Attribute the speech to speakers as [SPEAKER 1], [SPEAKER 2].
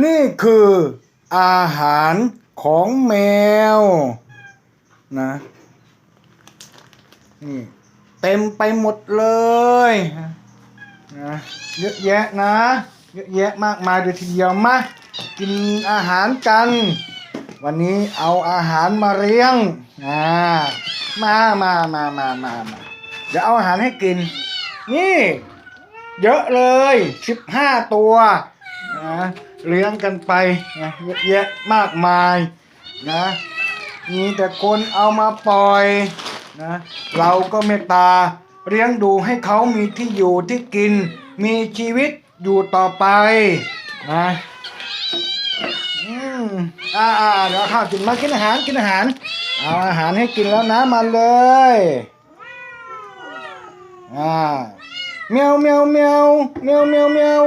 [SPEAKER 1] นี่คืออาหารของแมวนะนี่เต็มไปหมดเลยนะเยอะแยะนะ เยอะแยะมากมายเลยทีเดียวมากินอาหารกัน วันนี้เอาอาหารมาเลี้ยงอ่ามามามามามามาเดี๋ยวเอาอาหารให้กิน นี่ เยอะเลยสิบห้าตัว นะเลี้ยงกันไปนะเยอะแยะมากมายนะมีแต่คนเอามาปล่อยนะเราก็เมตตาเลี้ยงดูให้เขามีที่อยู่ที่กิน มีชีวิตอยู่ต่อไปนะอืมอ่าเดี๋ยวข้าวกินมากินอาหารกินอาหาร เอาอาหารให้กินแล้วนะมาเลยอ่าเมียวเมียวเมียวเมียวเมียวเมียว